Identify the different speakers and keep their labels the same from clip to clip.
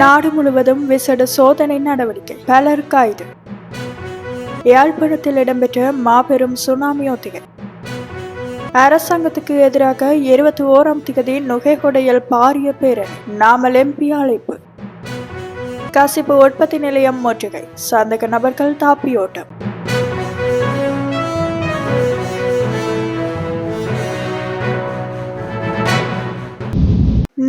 Speaker 1: நாடு முழுவதும் விசேட சோதனை நடவடிக்கை. பலர் கைது யாழ்ப்பாணத்தில் இடம்பெற்ற மாபெரும் சுனாமி ஒத்திகை. அரசாங்கத்துக்கு எதிராக இருபத்தி ஓராம் திகதி நுகைகொடையில் பாரிய பேரணி நாமல் எம்பி அழைப்பு. கசிப்பு உற்பத்தி நிலையம் முற்றுகை சந்தக நபர்கள் தாப்பியோட்டம்.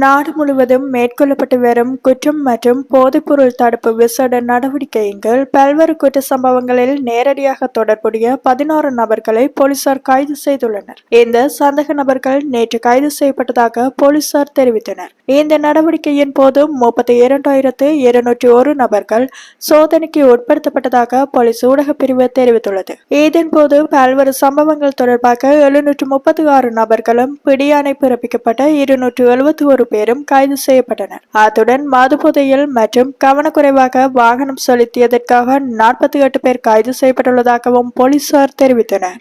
Speaker 1: நாடு முழுவதும் மேற்கொள்ளப்பட்டு வரும் குற்றம் மற்றும் போதைப்பொருள் தடுப்பு விசேட நடவடிக்கைகள் பல்வேறு குற்ற சம்பவங்களில் நேரடியாக தொடர்புடைய பதினாறு நபர்களை போலீசார் கைது செய்துள்ளனர். இந்த சந்தேக நபர்கள் நேற்று கைது செய்யப்பட்டதாக போலீசார் தெரிவித்தனர். இந்த நடவடிக்கையின் போது முப்பத்தி இரண்டாயிரத்து இருநூற்றி ஒரு நபர்கள் சோதனைக்கு உட்படுத்தப்பட்டதாக போலீஸ் ஊடக பிரிவு தெரிவித்துள்ளது. இதன் போது பல்வேறு சம்பவங்கள் தொடர்பாக எழுநூற்று முப்பத்தி ஆறு நபர்களும் பிடியாணை பிறப்பிக்கப்பட்ட இருநூற்று எழுபத்தி ஒரு பேரும் கைது செய்யப்பட்டனர். அத்துடன் மதுபோதையில் மற்றும் கவனக்குறைவாக வாகனம் செலுத்தியதற்காக நாற்பத்தி எட்டு பேர் கைது செய்யப்பட்டுள்ளதாகவும் போலீசார் தெரிவித்தனர்.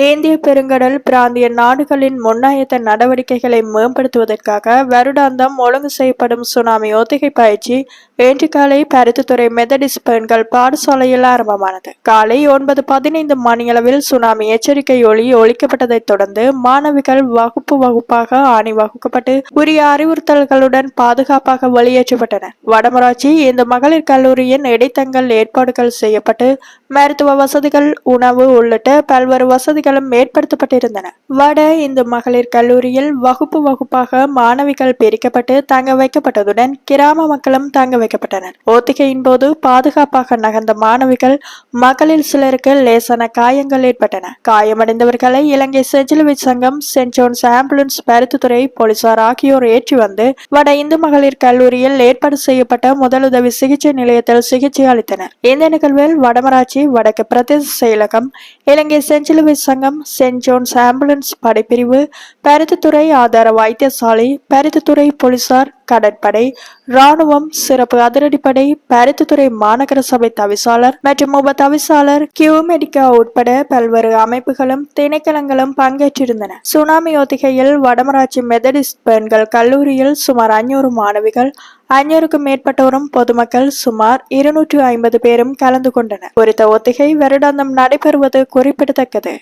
Speaker 1: இந்திய பெருங்கடல் பிராந்திய நாடுகளின் முன்னாயத்த நடவடிக்கைகளை மேம்படுத்துவதற்காக வருடாந்தம் ஒழுங்கு செய்யப்படும் சுனாமி ஒத்திகை பயிற்சி இன்று காலை பருத்தித்துறை மெதடிஸ் பெண்கள் பாடசாலையில் ஆரம்பமானது. காலை ஒன்பது பதினைந்து மணியளவில் சுனாமி எச்சரிக்கை ஒளி ஒழிக்கப்பட்டதைத் தொடர்ந்து மாணவிகள் வகுப்பு வகுப்பாக அணிவகுக்கப்பட்டு உரிய அறிவுறுத்தல்களுடன் பாதுகாப்பாக வெளியேற்றப்பட்டனர் வடமராட்சி இந்த மகளிர் கல்லூரியின் இடைத்தங்கள் ஏற்பாடுகள் செய்யப்பட்டு மருத்துவ வசதிகள் உணவு உள்ளிட்ட பல்வேறு வசதிகள் வசதிகளும் ஏற்படுத்தப்பட்டிருந்தன வட இந்து மகளிர் கல்லூரியில் வகுப்பு வகுப்பாக மாணவிகள் பிரிக்கப்பட்டு தங்க வைக்கப்பட்டதுடன் கிராம மக்களும் தங்க வைக்கப்பட்டனர். ஒத்திகையின் போது பாதுகாப்பாக நகர்ந்த மாணவிகள் மகளிர் சிலருக்கு லேசான காயங்கள் ஏற்பட்டன. காயமடைந்தவர்களை இலங்கை செஞ்சிலுவை சங்கம் சென்ட் ஜோன்ஸ் ஆம்புலன்ஸ் பருத்துத்துறை போலீசார் ஆகியோர் ஏற்றி வந்து வட இந்து மகளிர் கல்லூரியில் ஏற்பாடு செய்யப்பட்ட முதலுதவி சிகிச்சை நிலையத்தில் சிகிச்சை அளித்தனர். இந்த நிகழ்வில் வடமராட்சி வடக்கு பிரதேச செயலகம் இலங்கை செஞ்சிலுவை சங்கம் சென்ட் ஜோன்ஸ் ஆம்புலன்ஸ் படைப்பிரிவு பருத்தித்துறை ஆதார வைத்தியசாலை பருத்தித்துறை போலீசார் கடற்படை ராணுவம் சிறப்பு அதிரடிப்படை பருத்தித்துறை மாநகர சபை தவிசாளர் மற்றும் உப தவிசாளர் கியூமெடிகா உட்பட பல்வேறு அமைப்புகளும் திணைக்களங்களும் பங்கேற்றிருந்தன. சுனாமி ஒத்திகையில் வடமராட்சி மெதடிஸ்ட் பெண்கள் கல்லூரியில் சுமார் அஞ்சூறு மாணவிகள் ஐநூறுக்கும் மேற்பட்டோரும் பொதுமக்கள் சுமார் இருநூற்று ஐம்பது பேரும் கலந்து கொண்டனர். குறித்த ஒத்திகை வருடாந்தம் நடைபெறுவது குறிப்பிடத்தக்கது.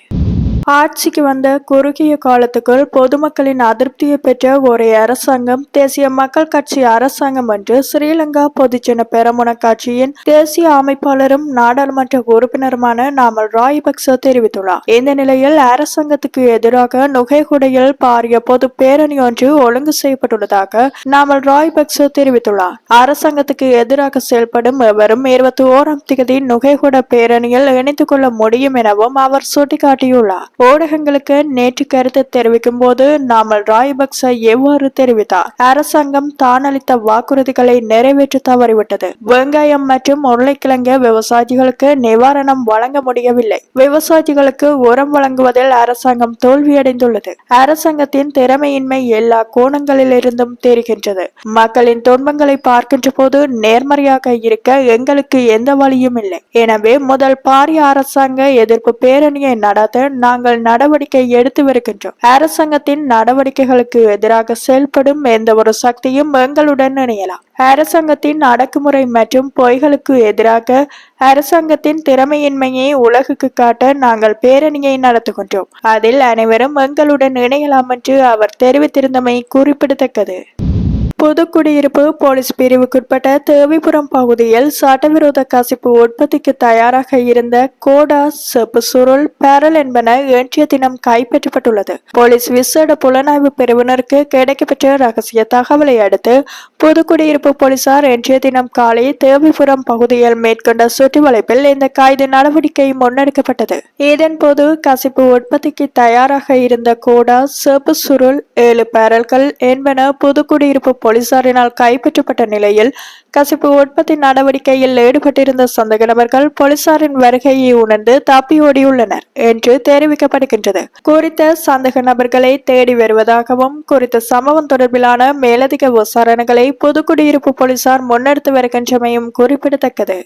Speaker 1: ஆட்சிக்கு வந்த குறுகிய காலத்துக்குள் பொதுமக்களின் அதிருப்தியை பெற்ற ஒரே அரசாங்கம் தேசிய மக்கள் கட்சி அரசாங்கம் என்று ஸ்ரீலங்கா பொதுஜன பெரமுன கட்சியின் தேசிய அமைப்பாளரும் நாடாளுமன்ற உறுப்பினருமான நாமல் ராயபக்ச தெரிவித்துள்ளார். இந்த நிலையில் அரசாங்கத்துக்கு எதிராக நுகைகுடையில் பாரிய பொது பேரணி ஒன்று ஒழுங்கு செய்யப்பட்டுள்ளதாக நாமல் ராயபக்ச தெரிவித்துள்ளார். அரசாங்கத்துக்கு எதிராக செயல்படும் எவரும் இருபத்தி ஓராம் தேதி நுகைகுட பேரணியில் இணைத்துக் கொள்ள முடியும் எனவும் அவர் சுட்டிக்காட்டியுள்ளார். ஊடகங்களுக்கு நேற்று கருத்து தெரிவிக்கும் போது நாமல் ராயபக்ச எவ்வாறு தெரிவித்தார்? அரசாங்கம் தானளித்த வாக்குறுதிகளை நிறைவேற்ற தவறிவிட்டது. வெங்காயம் மற்றும் உருளைக்கிழங்கு விவசாயிகளுக்கு நிவாரணம் வழங்க முடியவில்லை. விவசாயிகளுக்கு உரம் வழங்குவதில் அரசாங்கம் தோல்வியடைந்துள்ளது. அரசாங்கத்தின் திறமையின்மை எல்லா கோணங்களிலிருந்தும் தெரிகின்றது. மக்களின் துன்பங்களை பார்க்கின்ற போது நேர்மறையாக இருக்க எங்களுக்கு எந்த வழியும் இல்லை. எனவே முதல் பாரிய அரசாங்க எதிர்ப்பு பேரணியை நடத்த நாங்கள் நடவடிக்கை எடுத்து வருகின்றோம். அரசாங்கத்தின் நடவடிக்கைகளுக்கு எதிராக செயல்படும் எந்த ஒரு சக்தியும் எங்களுடன் இணையலாம். அரசாங்கத்தின் அடக்குமுறை மற்றும் பொய்களுக்கு எதிராக அரசாங்கத்தின் திறமையின்மையை உலகுக்கு காட்ட நாங்கள் பேரணியை நடத்துகின்றோம். அதில் அனைவரும் எங்களுடன் இணையலாம் என்று அவர் தெரிவித்திருந்தமை குறிப்பிடத்தக்கது. புதுக்குடியிருப்பு போலீஸ் பிரிவுக்குட்பட்ட தேவிபுரம் பகுதியில் சட்டவிரோத கசிப்பு உற்பத்திக்கு தயாராக இருந்த கோடா செப்பு சுருள் பேரல் என்பன இன்றைய தினம் கைப்பற்றப்பட்டுள்ளது. போலீஸ் விசேட புலனாய்வு பிரிவினருக்கு கிடைக்கப்பெற்ற ரகசிய தகவலை அடுத்து புதுக்குடியிருப்பு போலீசார் இன்றைய தினம் காலை தேவிபுரம் பகுதியில் மேற்கொண்ட சுற்றுவளைப்பில் இந்த கைது நடவடிக்கை முன்னெடுக்கப்பட்டது. இதன்போது கசிப்பு உற்பத்திக்கு தயாராக இருந்த கோடா செப்பு சுருள் ஏழு பேரல்கள் என்பன புதுக்குடியிருப்பு போலீசாரினால் கைப்பற்றப்பட்ட நிலையில் கசிப்பு உற்பத்தி நடவடிக்கையில் ஈடுபட்டிருந்த சந்தேக நபர்கள் போலீசாரின் வருகையை உணர்ந்து தப்பியோடியுள்ளனர் என்று தெரிவிக்கப்படுகின்றது. குறித்த சந்தேக நபர்களை தேடி வருவதாகவும் குறித்த சம்பவம் தொடர்பிலான மேலதிக விசாரணைகளை புதுக்குடியிருப்பு போலீசார் முன்னெடுத்து வருகின்றமையும் குறிப்பிடத்தக்கது.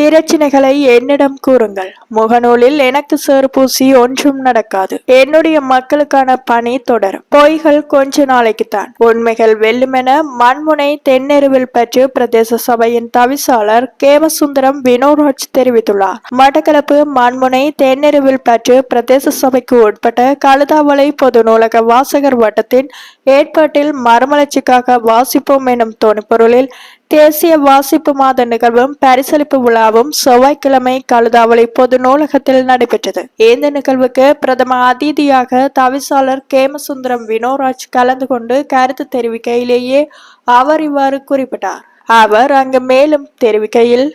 Speaker 1: பிரச்சினைகளை என்னிடம் கூறுங்கள். முகநூலில் எனக்கு சேர்பூசி ஒன்றும் நடக்காது. என்னுடைய மக்களுக்கான பணி தொடரும். பொய்கள் கொஞ்ச நாளைக்குத்தான். உண்மைகள் வெல்லுமென மண்முனை தென்னெருவில் பற்றி பிரதேச சபையின் தவிசாளர் கேமசுந்தரம் வினோராஜ் தெரிவித்துள்ளார். மட்டக்களப்பு மண்முனை தென்னெருவில் பற்றி பிரதேச சபைக்கு உட்பட்ட கழுதாவளை பொது நூலக வாசகர் வட்டத்தின் ஏற்பாட்டில் மறுமலர்ச்சிக்காக வாசிப்போம் எனும் தொனிப்பொருளில் தேசிய வாசிப்பு மாத நிகழ்வும் பரிசளிப்பு விழாவும் செவ்வாய்க்கிழமை கழுதாவளி பொது நூலகத்தில் நடைபெற்றது. இந்த நிகழ்வுக்கு பிரதம அதிதியாக தவிசாளர் கேமசுந்தரம் வினோராஜ் கலந்து கொண்டு கருத்து தெரிவிக்கையிலேயே அவர் இவ்வாறு குறிப்பிட்டார். அவர் அங்கு மேலும் தெரிவிக்கையில்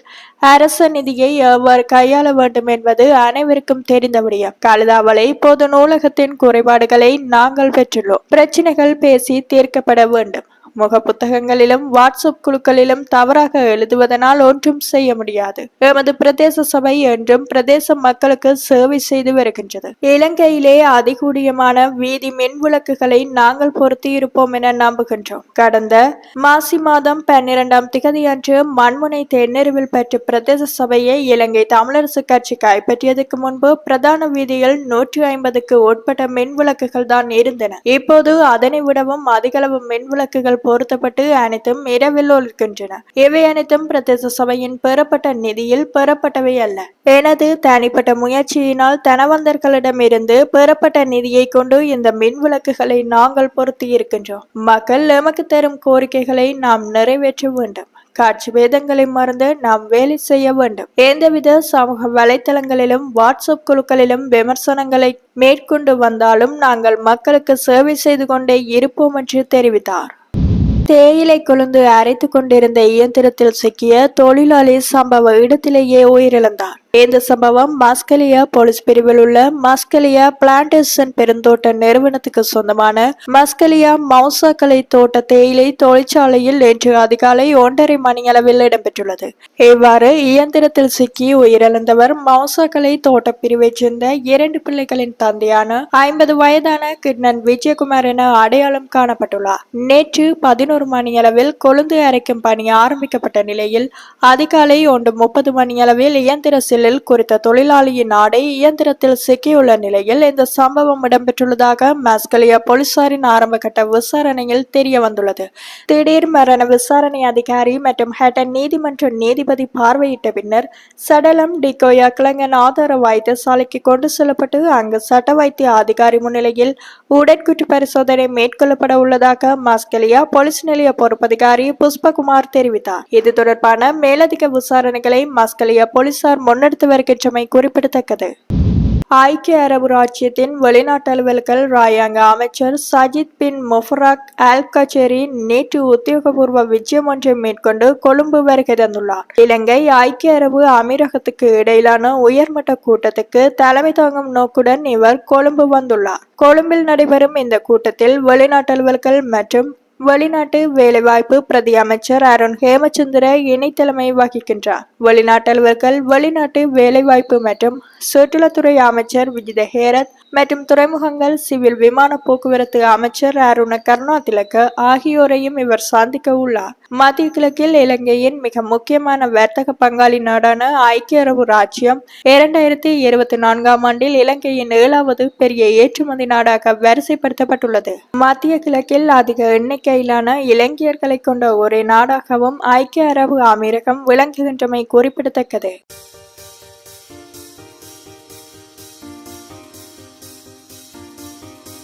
Speaker 1: அரச நிதியை எவ்வாறு கையாள வேண்டும் என்பது அனைவருக்கும் தெரிந்த விடயம். கழுதாவளை பொது நூலகத்தின் குறைபாடுகளை நாங்கள் பெற்றுள்ளோம். பிரச்சனைகள் பேசி தீர்க்கப்பட வேண்டும். முக புத்தகங்களிலும் வாட்ஸ்அப் குழுக்களிலும் தவறாக எழுதுவதனால் ஒன்றும் செய்ய முடியாது. எமது பிரதேச சபை என்றும் பிரதேச மக்களுக்கு சேவை செய்து வருகின்றது. இலங்கையிலே அதிகூடியமான வீதி மின் விளக்குகளை நாங்கள் பொருத்தி இருப்போம் என நம்புகின்றோம். கடந்த மாசி மாதம் பன்னிரெண்டாம் திகதி அன்று மண்முனை தென்னெருவில் பெற்ற பிரதேச சபையை இலங்கை தமிழரசு கட்சி கைப்பற்றியதற்கு முன்பு பிரதான வீதியில் நூற்றி ஐம்பதுக்கு உட்பட்ட மின் விளக்குகள் தான் இருந்தன. இப்போது அதனை விடவும் அதிகளவு மின் விளக்குகள் பொருத்தப்பட்டு அனைத்தும் இரவில் இருக்கின்றன இவை அனைத்தும் பிரதேச சபையின் பெறப்பட்ட நிதியில் பெறப்பட்டவை அல்ல. எனது தனிப்பட்ட முயற்சியினால் தனவந்தர்களிடமிருந்து பெறப்பட்ட நிதியை கொண்டு இந்த மின் விளக்குகளை நாங்கள் பொருத்தி இருக்கின்றோம். மக்கள் எமக்கு தரும் கோரிக்கைகளை நாம் நிறைவேற்ற வேண்டும். காட்சி வேதங்களை மறந்து நாம் வேலை செய்ய வேண்டும். எந்தவித சமூக வலைத்தளங்களிலும் வாட்ஸ்அப் குழுக்களிலும் விமர்சனங்களை மேற்கொண்டு வந்தாலும் நாங்கள் மக்களுக்கு சேவை செய்து கொண்டே இருப்போம் என்று தெரிவித்தார். தேயிலை கொழுந்து அரைத்து கொண்டிருந்த இயந்திரத்தில் சிக்கிய தொழிலாளி சம்பவ இடத்திலேயே உயிரிழந்தார். இந்த சம்பவம் மாஸ்கலியா போலீஸ் பிரிவில் உள்ள மஸ்கலியா பிளான்டேஷன் பெருந்தோட்ட நிறுவனத்துக்கு சொந்தமான மஸ்கலியா மௌசாக்கலை தோட்ட தேயிலை தொழிற்சாலையில் நேற்று அதிகாலை ஒன்றரை மணி அளவில் இடம்பெற்றுள்ளது. இவ்வாறு இயந்திரத்தில் சிக்கி உயிரிழந்தவர் மௌசாக்கலை தோட்ட பிரிவைச் சேர்ந்த இரண்டு பிள்ளைகளின் தந்தையான ஐம்பது வயதான கிட்னன் விஜயகுமார் என அடையாளம் காணப்பட்டுள்ளார். நேற்று பதினோரு மணி அளவில் கொழுந்து அரைக்கும் பணி ஆரம்பிக்கப்பட்ட நிலையில் அதிகாலை ஒன்று முப்பது மணி அளவில் இயந்திர சில நிலையில் குறித்த தொழிலாளியின் ஆடை இயந்திரத்தில் சிக்கியுள்ள நிலையில் இந்த சம்பவம் இடம்பெற்றுள்ளதாக மஸ்கலியா போலீசாரின் ஆரம்பகட்ட விசாரணையில் தெரிய வந்துள்ளது திடீர் மரண விசாரணை அதிகாரி மற்றும் ஹேட்டன் நீதிமன்ற நீதிபதி பார்வையிட்ட பின்னர் சடலம் டிகோயா கிழங்கன் ஆதார வைத்தியசாலைக்கு கொண்டு செல்லப்பட்டு அங்கு சட்ட வைத்திய அதிகாரி முன்னிலையில் உடற்குற்று பரிசோதனை மேற்கொள்ளப்பட உள்ளதாக மாஸ்கலியா போலீஸ் நிலைய பொறுப்பதிகாரி புஷ்பகுமார் தெரிவித்தார். இது தொடர்பான மேலதிக விசாரணைகளை மாஸ்கலியா போலீசார் முன்னெடுத்து முன்னெடுத்து வருகின்றமை குறிப்பிடத்தக்கது. ஐக்கிய அரபு ராஜ்யத்தின் வெளிநாட்டு அலுவல்கள் ராயாங்க அமைச்சர் சஜித் பின் முஃபராக் அல் கச்சேரி நேற்று உத்தியோகபூர்வ விஜயம் ஒன்றை மேற்கொண்டு கொழும்பு வருகை தந்துள்ளார். இலங்கை ஐக்கிய அரபு அமீரகத்துக்கு இடையிலான உயர்மட்ட கூட்டத்துக்கு தலைமை தாங்கும் நோக்குடன் இவர் கொழும்பு வந்துள்ளார். கொழும்பில் நடைபெறும் இந்த கூட்டத்தில் வெளிநாட்டு அலுவல்கள் மற்றும் வெளிநாட்டு வேலைவாய்ப்பு பிரதி அமைச்சர் அருண் ஹேமச்சந்திர இணைத்தலைமை வகிக்கின்றார். வெளிநாட்டலுவர்கள் வெளிநாட்டு வேலைவாய்ப்பு மற்றும் சுற்றுலாத்துறை அமைச்சர் விஜித ஹேரத் மற்றும் துறைமுகங்கள் சிவில் விமான போக்குவரத்து அமைச்சர் அருண கருணா திலக்க ஆகியோரையும் இவர் சந்திக்க உள்ளார். மத்திய கிழக்கில் இலங்கையின் மிக முக்கியமான வர்த்தக பங்காளி நாடான ஐக்கிய அரபு ராஜ்யம். இரண்டாயிரத்தி இருபத்தி நான்காம் ஆண்டில் இலங்கையின் ஏழாவது பெரிய ஏற்றுமதி நாடாக வரிசைப்படுத்தப்பட்டுள்ளது. மத்திய கிழக்கில் அதிக எண்ணிக்கையிலான இலங்கையர்களை கொண்ட ஒரே நாடாகவும் ஐக்கிய அரபு அமீரகம் விளங்குகின்றமை குறிப்பிடத்தக்கது.